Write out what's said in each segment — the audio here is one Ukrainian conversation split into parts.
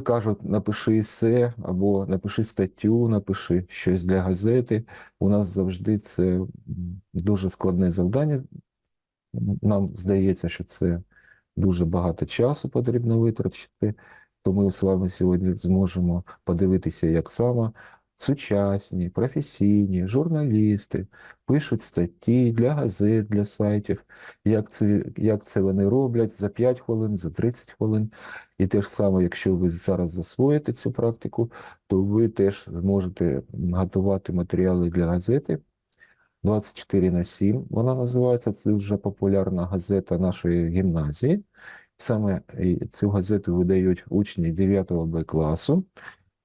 коли кажуть, напиши есе або напиши статтю, напиши щось для газети, у нас завжди це дуже складне завдання. Нам здається, що це дуже багато часу потрібно витратити, то ми з вами сьогодні зможемо подивитися, як саме сучасні, професійні журналісти пишуть статті для газет, для сайтів, як це, як це вони роблять за 5 хвилин, за 30 хвилин. І те ж саме, якщо ви зараз засвоїте цю практику, то ви теж зможете готувати матеріали для газети 24 на 7. Вона називається, це вже популярна газета нашої гімназії. Саме цю газету видають учні 9 Б класу.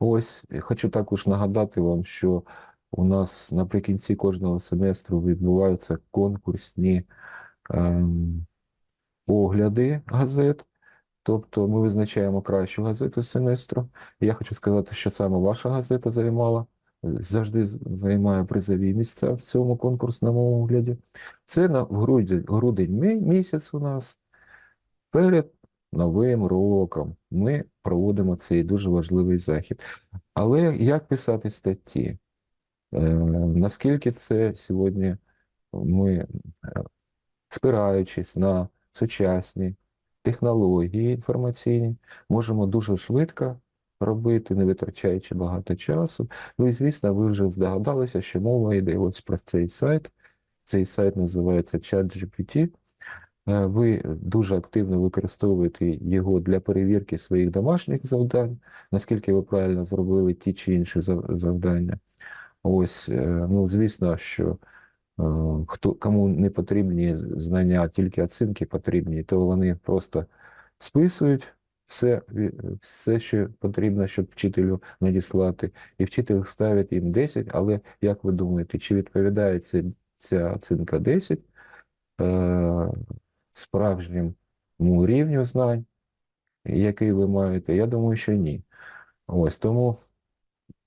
Ось, хочу також нагадати вам, що у нас наприкінці кожного семестру відбуваються конкурсні ем, огляди газет. Тобто ми визначаємо кращу газету семестру. Я хочу сказати, що саме ваша газета займала, завжди займає призові місця в цьому конкурсному огляді. Це на в грудень, грудень місяць у нас. Перед Новим роком ми проводимо цей дуже важливий захід. Але як писати статті? Е, наскільки це сьогодні ми, е, спираючись на сучасні технології інформаційні, можемо дуже швидко робити, не витрачаючи багато часу. Ну і звісно, ви вже здогадалися, що мова йде ось про цей сайт. Цей сайт називається ChatGPT. Е, Ви дуже активно використовуєте його для перевірки своїх домашніх завдань, наскільки ви правильно зробили ті чи інші завдання. Ось, е, ну, звісно, що е, хто, кому не потрібні знання, а тільки оцінки потрібні, то вони просто списують все, все, що потрібно, щоб вчителю надіслати, і вчитель ставить їм 10, але як ви думаєте, чи відповідає ця, ця оцінка 10 е, справжньому рівню знань, який ви маєте? Я думаю, що ні. Ось тому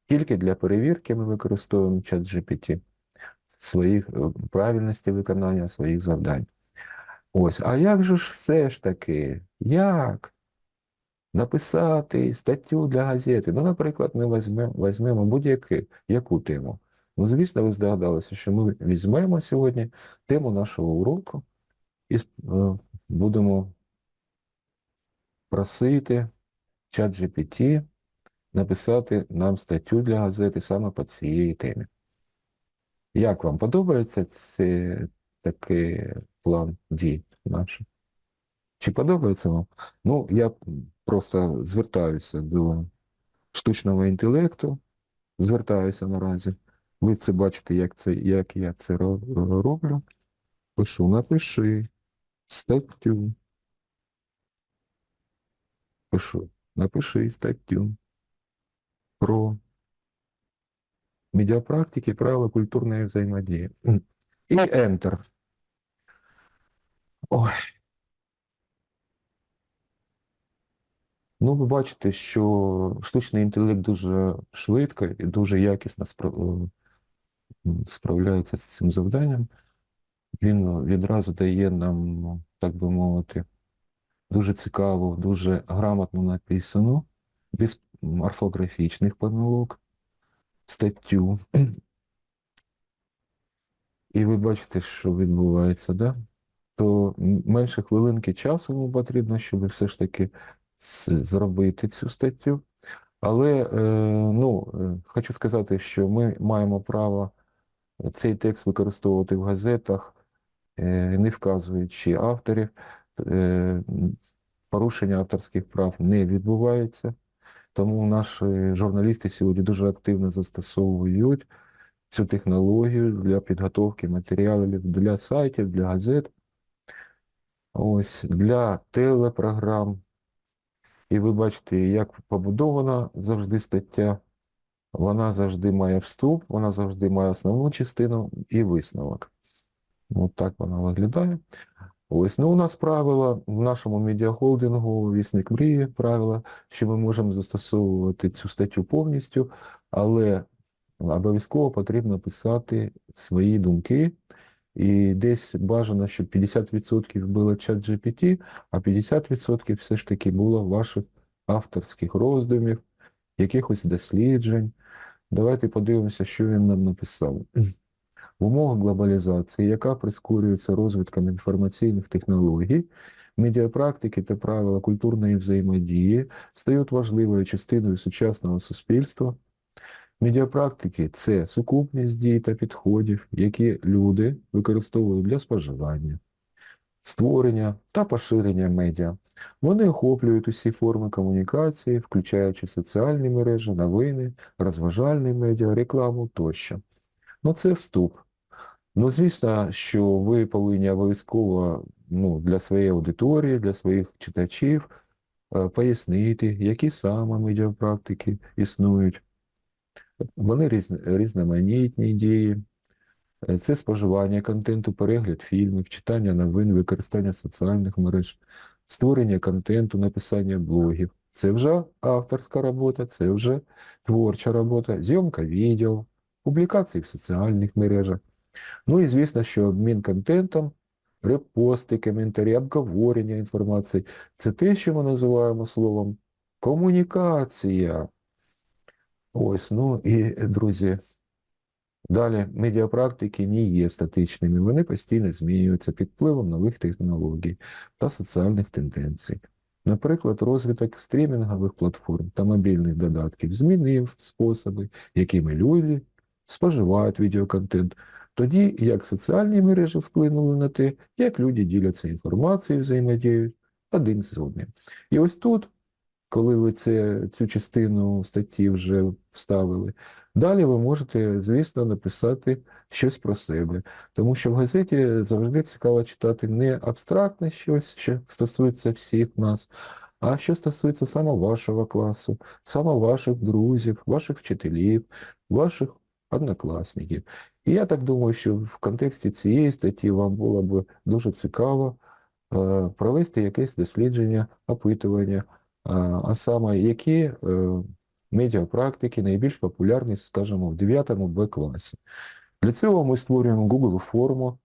тільки для перевірки ми використовуємо чат GPT своїх е, правильності виконання своїх завдань. Ось, а як же ж все ж таки? Як? Написати статтю для газети. Ну, наприклад, ми візьмемо, візьмемо будь-яку яку тему. Ну, звісно, ви здогадалися, що ми візьмемо сьогодні тему нашого уроку і е, будемо просити чат GPT написати нам статтю для газети саме по цієї темі. Як вам подобається цей такий план дій наш? Чи подобається вам? Ну, я просто звертаюся до штучного інтелекту, звертаюся наразі. Ви це бачите, як, це, як я це роблю. Пишу, напиши статтю. Пишу, напиши статтю про медіапрактики, правила культурної взаємодії. І Enter. Ой. Ну, ви бачите, що штучний інтелект дуже швидко і дуже якісно спра- справляється з цим завданням. Він відразу дає нам, так би мовити, дуже цікаву, дуже грамотно написану, без орфографічних помилок, статтю. І ви бачите, що відбувається, да? то менше хвилинки часу йому потрібно, щоб все ж таки зробити цю статтю. Але е, ну, е, хочу сказати, що ми маємо право цей текст використовувати в газетах, не вказуючи авторів. Е, порушення авторських прав не відбувається. Тому наші журналісти сьогодні дуже активно застосовують цю технологію для підготовки матеріалів для сайтів, для газет, ось, для телепрограм. І ви бачите, як побудована завжди стаття. Вона завжди має вступ, вона завжди має основну частину і висновок. Ось так вона виглядає. Ось, ну у нас правила в нашому медіахолдингу «Вісник мрії» правила, що ми можемо застосовувати цю статтю повністю, але обов'язково потрібно писати свої думки. І десь бажано, щоб 50% було чат GPT, а 50% все ж таки було ваших авторських роздумів, якихось досліджень. Давайте подивимося, що він нам написав. В умовах глобалізації, яка прискорюється розвитком інформаційних технологій, медіапрактики та правила культурної взаємодії стають важливою частиною сучасного суспільства. Медіапрактики це сукупність дій та підходів, які люди використовують для споживання, створення та поширення медіа. Вони охоплюють усі форми комунікації, включаючи соціальні мережі, новини, розважальні медіа, рекламу тощо. Ну це вступ. Ну, звісно, що ви повинні обов'язково ну, для своєї аудиторії, для своїх читачів е, пояснити, які саме медіапрактики існують. Вони різ, різноманітні дії. Е, Це споживання контенту, перегляд фільмів, читання новин, використання соціальних мереж, створення контенту, написання блогів. Це вже авторська робота, це вже творча робота, зйомка відео, публікації в соціальних мережах. Ну і звісно, що обмін контентом, репости, коментарі, обговорення інформації – це те, що ми називаємо словом комунікація. Ось, ну і, друзі, далі, медіапрактики не є статичними, вони постійно змінюються під впливом нових технологій та соціальних тенденцій. Наприклад, розвиток стрімінгових платформ та мобільних додатків змінив способи, якими люди споживають відеоконтент, тоді як соціальні мережі вплинули на те, як люди діляться інформацією, взаємодіють один з одним. І ось тут, коли ви це, цю частину статті вже вставили, далі ви можете, звісно, написати щось про себе. Тому що в газеті завжди цікаво читати не абстрактне щось, що стосується всіх нас, а що стосується саме вашого класу, саме ваших друзів, ваших вчителів, ваших однокласників. І я так думаю, що в контексті цієї статті вам було б дуже цікаво е, провести якесь дослідження, опитування, а, саме які е, медіапрактики найбільш популярні, скажімо, в 9 Б класі. Для цього ми створюємо Google форму,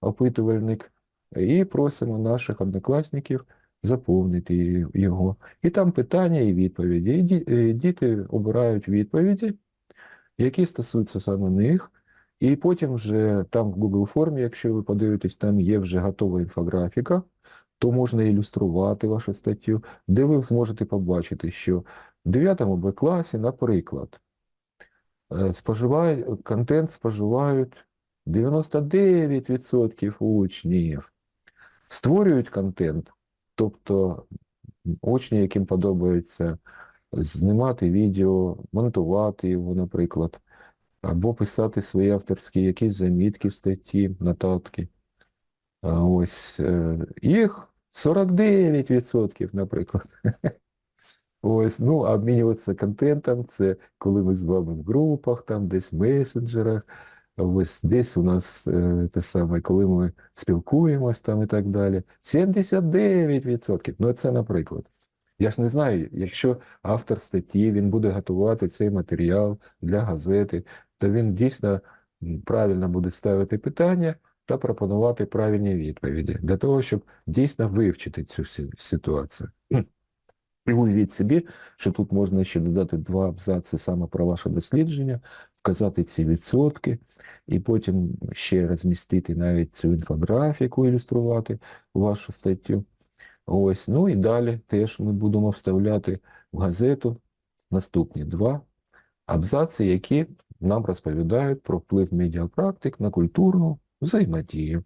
опитувальник, і просимо наших однокласників заповнити його. І там питання і відповіді. І е, діти обирають відповіді, які стосуються саме них. І потім вже там в Google формі, якщо ви подивитесь, там є вже готова інфографіка, то можна ілюструвати вашу статтю, де ви зможете побачити, що в 9 Б класі, наприклад, е, споживають, контент споживають 99% учнів. Створюють контент, тобто учні, яким подобається знімати відео, монтувати його, наприклад, або писати свої авторські якісь замітки, статті, нотатки. Ось е, їх 49%, наприклад. Ось, ну, обмінюватися контентом, це коли ми з вами в групах, там десь в месенджерах, ось десь у нас е, те саме, коли ми спілкуємось там і так далі. 79%. Ну, це наприклад. Я ж не знаю, якщо автор статті, він буде готувати цей матеріал для газети, то він дійсно правильно буде ставити питання та пропонувати правильні відповіді для того, щоб дійсно вивчити цю ситуацію. І уявіть собі, що тут можна ще додати два абзаци саме про ваше дослідження, вказати ці відсотки, і потім ще розмістити навіть цю інфографіку, ілюструвати вашу статтю. Ось, ну і далі теж ми будемо вставляти в газету наступні два абзаци, які нам розповідають про вплив медіапрактик на культурну взаємодію.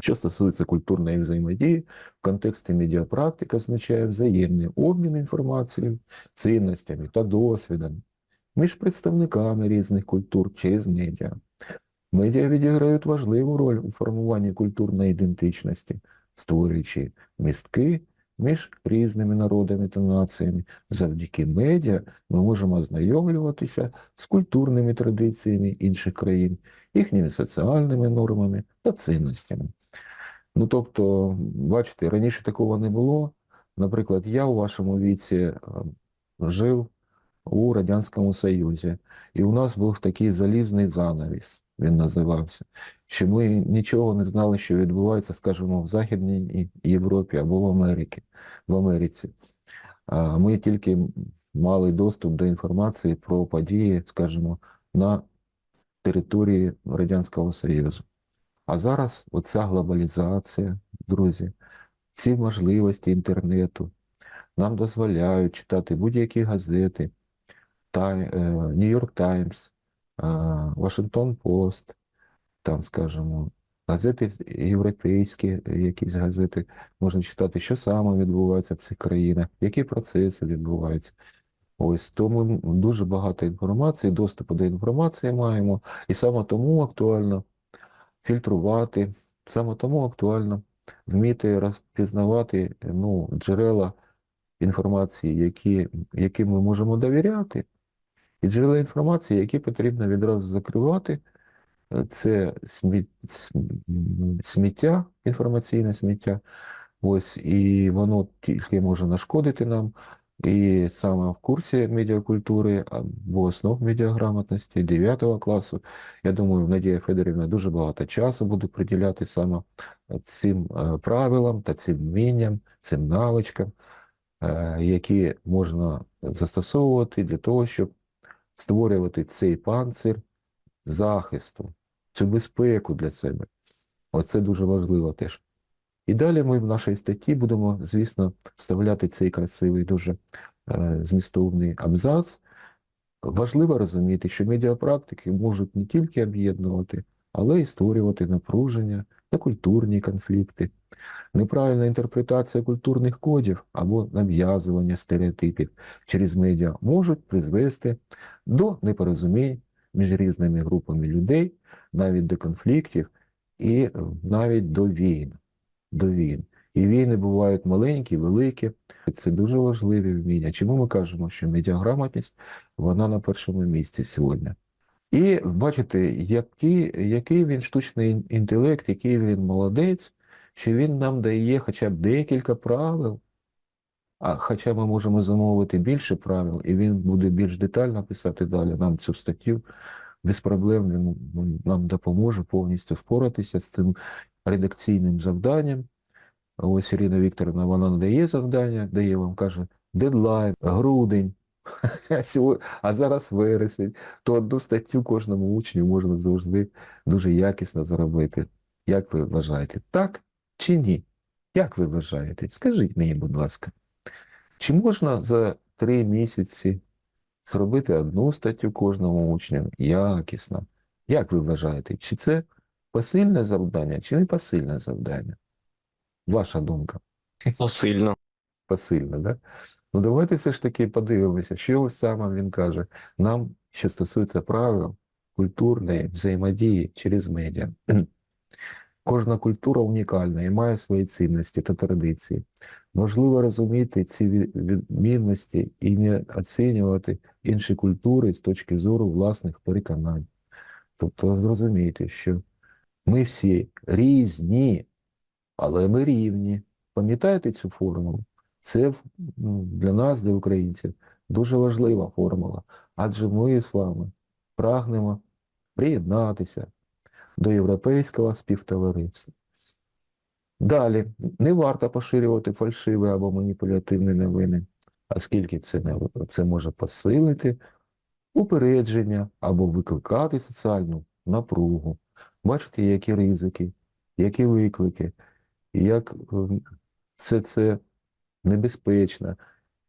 Що стосується культурної взаємодії, в контексті медіапрактик означає взаємний обмін інформацією, цінностями та досвідом між представниками різних культур через медіа. Медіа відіграють важливу роль у формуванні культурної ідентичності, створюючи містки між різними народами та націями. Завдяки медіа ми можемо ознайомлюватися з культурними традиціями інших країн, їхніми соціальними нормами та цінностями. Ну, тобто, бачите, раніше такого не було. Наприклад, я у вашому віці е, жив у Радянському Союзі, і у нас був такий залізний занавіс. Він називався, що ми нічого не знали, що відбувається, скажімо, в Західній Європі або в Америці. В Америці. Ми тільки мали доступ до інформації про події, скажімо, на території Радянського Союзу. А зараз оця глобалізація, друзі, ці можливості інтернету нам дозволяють читати будь-які газети, Нью-Йорк Таймс, Вашингтон Пост, там, скажімо, газети європейські, якісь газети, можна читати, що саме відбувається в цих країнах, які процеси відбуваються. Ось тому дуже багато інформації, доступу до інформації маємо, і саме тому актуально фільтрувати, саме тому актуально вміти розпізнавати ну, джерела інформації, які, яким ми можемо довіряти, і джерела інформації, які потрібно відразу закривати. Це сміття, інформаційне сміття. Ось, і воно тільки може нашкодити нам. І саме в курсі медіакультури або основ медіаграмотності 9 класу, я думаю, Надія Федорівна дуже багато часу буде приділяти саме цим правилам та цим вмінням, цим навичкам, які можна застосовувати для того, щоб створювати цей панцир захисту, цю безпеку для себе. Оце дуже важливо теж. І далі ми в нашій статті будемо, звісно, вставляти цей красивий, дуже е, змістовний абзац. Важливо розуміти, що медіапрактики можуть не тільки об'єднувати, але й створювати напруження та культурні конфлікти. Неправильна інтерпретація культурних кодів або нав'язування стереотипів через медіа можуть призвести до непорозумінь між різними групами людей, навіть до конфліктів і навіть до війн. До війн. І війни бувають маленькі, великі. Це дуже важливі вміння. Чому ми кажемо, що медіаграмотність, вона на першому місці сьогодні. І бачите, який, який він штучний інтелект, який він молодець, що він нам дає хоча б декілька правил, а хоча ми можемо замовити більше правил, і він буде більш детально писати далі нам цю статтю, без проблем він нам допоможе повністю впоратися з цим редакційним завданням. Ось Ірина Вікторовна, вона надає завдання, дає вам, каже, дедлайн, грудень, а зараз вересень, то одну статтю кожному учню можна завжди дуже якісно зробити. Як ви вважаєте? Так чи ні? Як ви вважаєте? Скажіть мені, будь ласка, чи можна за три місяці зробити одну статтю кожному учню якісно? Як ви вважаєте? Чи це посильне завдання, чи не посильне завдання? Ваша думка? Посильно. Посильне, да? Ну давайте все ж таки подивимося, що саме він каже. Нам, що стосується правил культурної взаємодії через медіа. Кожна культура унікальна і має свої цінності та традиції. Важливо розуміти ці відмінності і не оцінювати інші культури з точки зору власних переконань. Тобто зрозумійте, що ми всі різні, але ми рівні. Пам'ятаєте цю формулу? Це для нас, для українців, дуже важлива формула. Адже ми з вами прагнемо приєднатися до європейського співтовариства. Далі, не варто поширювати фальшиві або маніпулятивні новини, оскільки це, не, це може посилити упередження або викликати соціальну напругу. Бачите, які ризики, які виклики, як все це небезпечно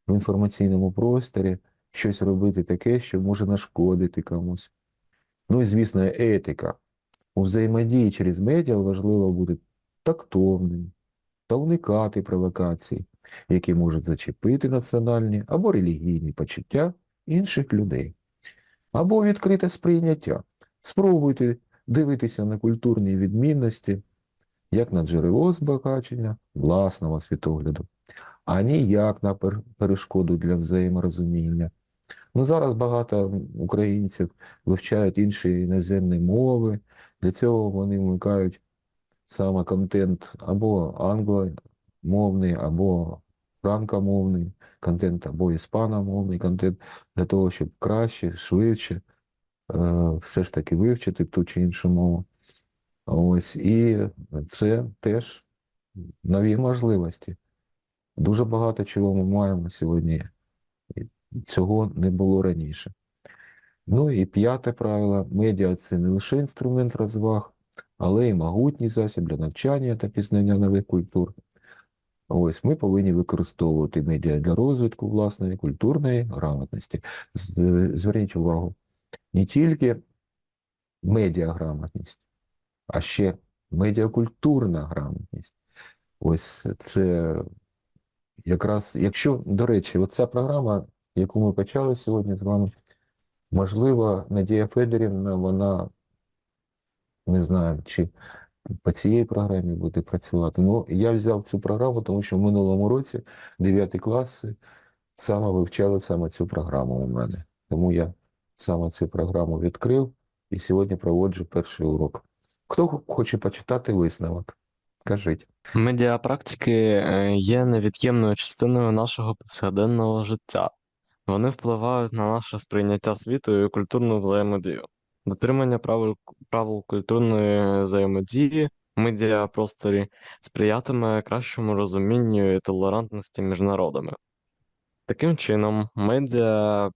в інформаційному просторі щось робити таке, що може нашкодити комусь. Ну і, звісно, етика. У взаємодії через медіа важливо бути тактовним та уникати провокацій, які можуть зачепити національні або релігійні почуття інших людей. Або відкрите сприйняття. Спробуйте дивитися на культурні відмінності як на джерело збагачення власного світогляду, а не як на перешкоду для взаєморозуміння. Ну, Зараз багато українців вивчають інші іноземні мови, для цього вони вмикають саме контент або англомовний, або франкомовний контент, або іспаномовний контент, для того, щоб краще, швидше все ж таки вивчити ту чи іншу мову. Ось, і це теж нові можливості. Дуже багато чого ми маємо сьогодні. І Цього не було раніше. Ну і п'яте правило. Медіа це не лише інструмент розваг, але й могутній засіб для навчання та пізнання нових культур. Ось ми повинні використовувати медіа для розвитку власної культурної грамотності. Зверніть увагу, не тільки медіаграмотність, а ще медіакультурна грамотність. Ось це якраз, якщо, до речі, оця програма, яку ми почали сьогодні з вами, можливо, Надія Федорівна, вона не знаю, чи по цій програмі буде працювати. Ну, я взяв цю програму, тому що в минулому році 9 класи саме вивчали саме цю програму у мене. Тому я саме цю програму відкрив і сьогодні проводжу перший урок. Хто хоче почитати висновок? Кажіть. Медіапрактики е, є невід'ємною частиною нашого повсякденного життя. Вони впливають на наше сприйняття світу і культурну взаємодію. Дотримання правил, правил культурної взаємодії в медіапросторі сприятиме кращому розумінню і толерантності між народами. Таким чином, медіа е,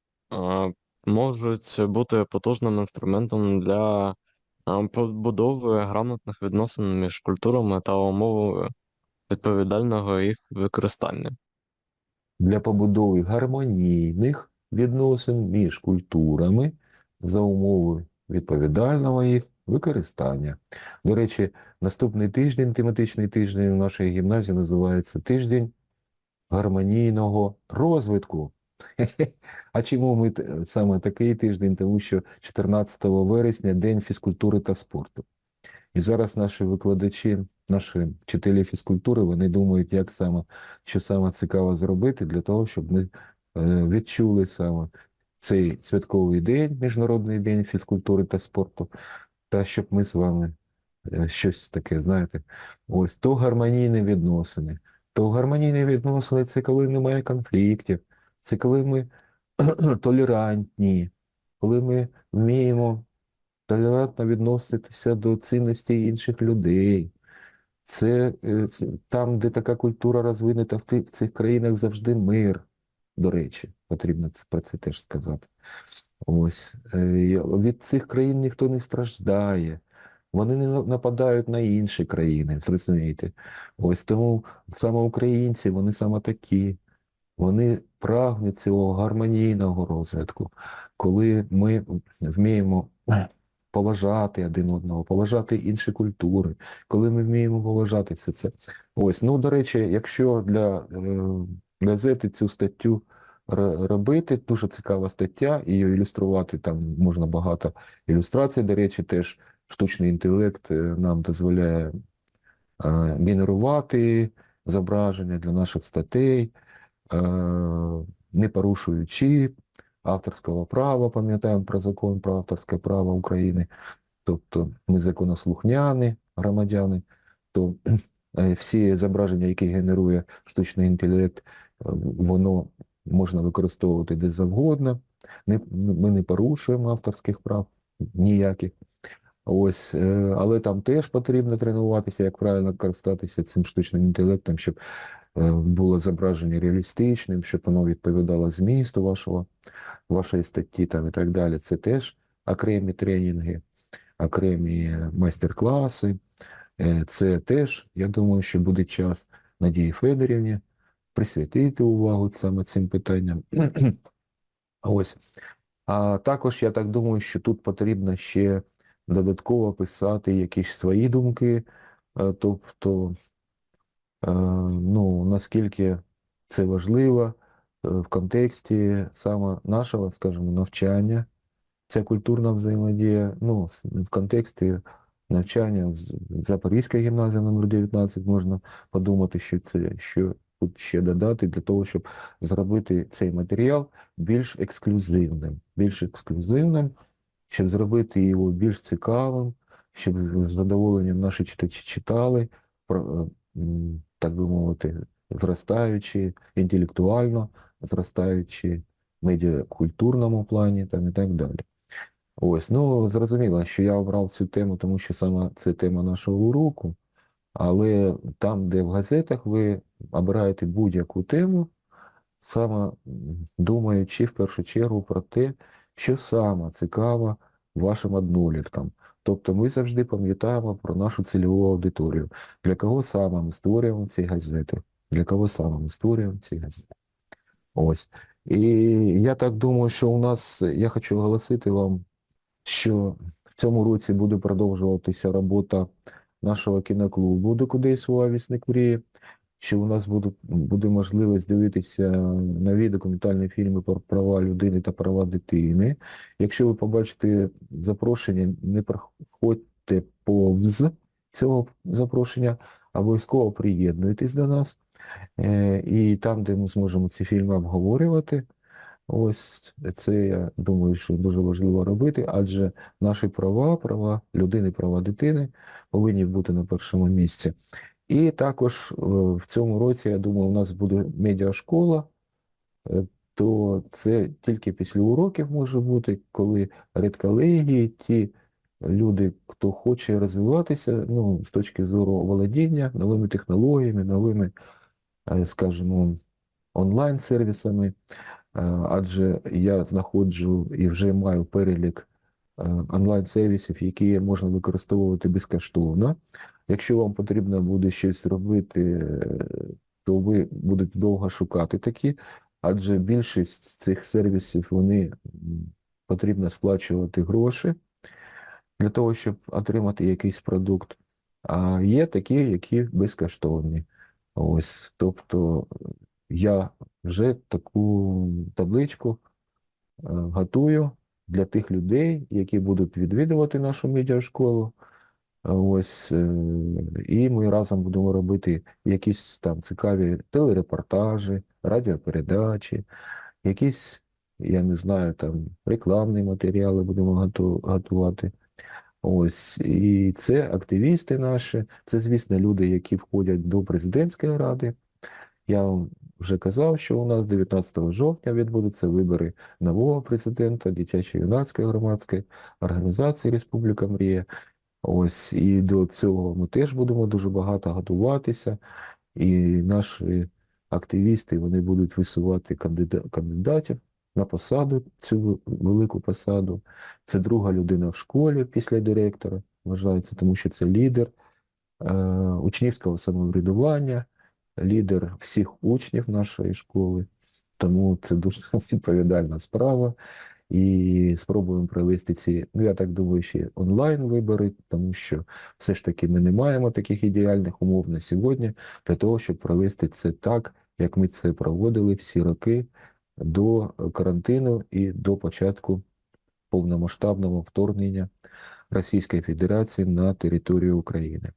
можуть бути потужним інструментом для побудови грамотних відносин між культурами та умовою відповідального їх використання. для побудови гармонійних відносин між культурами за умови відповідального їх використання. До речі, наступний тиждень, тематичний тиждень в нашій гімназії називається тиждень гармонійного розвитку. А чому ми саме такий тиждень? Тому що 14 вересня День фізкультури та спорту. І зараз наші викладачі, наші вчителі фізкультури, вони думають, як саме, що саме цікаво зробити для того, щоб ми е, відчули саме цей святковий день, Міжнародний день фізкультури та спорту, та щоб ми з вами е, щось таке, знаєте, ось то гармонійні відносини. То гармонійні відносини це коли немає конфліктів, це коли ми толерантні, коли ми вміємо толерантно відноситися до цінностей інших людей. Це, е, там, де така культура розвинута, в цих країнах завжди мир. До речі, потрібно про це теж сказати. Ось. Е, Від цих країн ніхто не страждає. Вони не нападають на інші країни, зрозумієте. Ось тому саме українці, вони саме такі. Вони прагнуть цього гармонійного розвитку, коли ми вміємо поважати один одного, поважати інші культури, коли ми вміємо поважати все це. Ось, ну, до речі, якщо для газети цю статтю робити, дуже цікава стаття, її ілюструвати там можна багато ілюстрацій. До речі, теж штучний інтелект е, нам дозволяє е, генерувати зображення для наших статей, не порушуючи авторського права, пам'ятаємо про закон про авторське право України, тобто ми законослухняні громадяни, то е, всі зображення, які генерує штучний інтелект, е, воно можна використовувати де завгодно. Ми не порушуємо авторських прав ніяких. Ось, е, але там теж потрібно тренуватися, як правильно користатися цим штучним інтелектом, щоб е, було зображення реалістичним, щоб воно відповідало змісту вашого, вашої статті там і так далі. Це теж окремі тренінги, окремі майстер-класи. Е, Це теж, я думаю, що буде час Надії Федорівні присвятити увагу саме цим питанням. Ось. А також я так думаю, що тут потрібно ще додатково писати якісь свої думки, е, тобто, е, ну, наскільки це важливо е, в контексті саме нашого, скажімо, навчання, ця культурна взаємодія, ну, в контексті навчання в З- в Запорізька гімназія номер 19 можна подумати, що це, що тут ще додати для того, щоб зробити цей матеріал більш ексклюзивним, більш ексклюзивним, щоб зробити його більш цікавим, щоб з задоволенням наші читачі читали, е, так би мовити, зростаючи інтелектуально, зростаючи в медіакультурному плані там і так далі. Ось, ну зрозуміло, що я обрав цю тему, тому що саме це тема нашого уроку. Але там, де в газетах ви обираєте будь-яку тему, саме думаючи в першу чергу про те, що саме цікаво вашим одноліткам. Тобто ми завжди пам'ятаємо про нашу цільову аудиторію. Для кого саме ми створюємо ці газети? Для кого саме ми створюємо ці газети? Ось. І я так думаю, що у нас, я хочу оголосити вам, що в цьому році буде продовжуватися робота нашого кіноклубу «До куди існував вісник мрії», що у нас буде, буде можливість дивитися нові документальні фільми про права людини та права дитини. Якщо ви побачите запрошення, не проходьте повз цього запрошення, обов'язково приєднуйтесь до нас. Е, І там, де ми зможемо ці фільми обговорювати, ось це, я думаю, що дуже важливо робити, адже наші права, права людини, права дитини повинні бути на першому місці. І також е, в цьому році, я думаю, у нас буде медіашкола, е, то це тільки після уроків може бути, коли редколегії, ті люди, хто хоче розвиватися, ну, з точки зору володіння новими технологіями, новими, е, скажімо, онлайн-сервісами, адже я знаходжу і вже маю перелік онлайн-сервісів, які можна використовувати безкоштовно. Якщо вам потрібно буде щось зробити, е, то ви будете довго шукати такі, адже більшість цих сервісів вони потрібно сплачувати гроші для того, щоб отримати якийсь продукт. А є такі, які безкоштовні. Ось, тобто я вже таку табличку е, готую для тих людей, які будуть відвідувати нашу медіашколу. Ось, е, і ми разом будемо робити якісь там цікаві телерепортажі, радіопередачі, якісь, я не знаю, там рекламні матеріали будемо готувати. Ось, і це активісти наші, це, звісно, люди, які входять до президентської ради. Я вам вже казав, що у нас 19 жовтня відбудуться вибори нового президента дитячо-юнацької громадської організації Республіка Мрія. Ось, і до цього ми теж будемо дуже багато готуватися, і наші активісти вони будуть висувати кандидатів на посаду, цю велику посаду. Це друга людина в школі після директора, вважається, тому що це лідер е, учнівського самоврядування, лідер всіх учнів нашої школи. Тому це дуже відповідальна справа. І спробуємо провести ці, ну я так думаю, ще онлайн-вибори, тому що все ж таки ми не маємо таких ідеальних умов на сьогодні для того, щоб провести це так, як ми це проводили всі роки до карантину і до початку повномасштабного вторгнення Російської Федерації на територію України.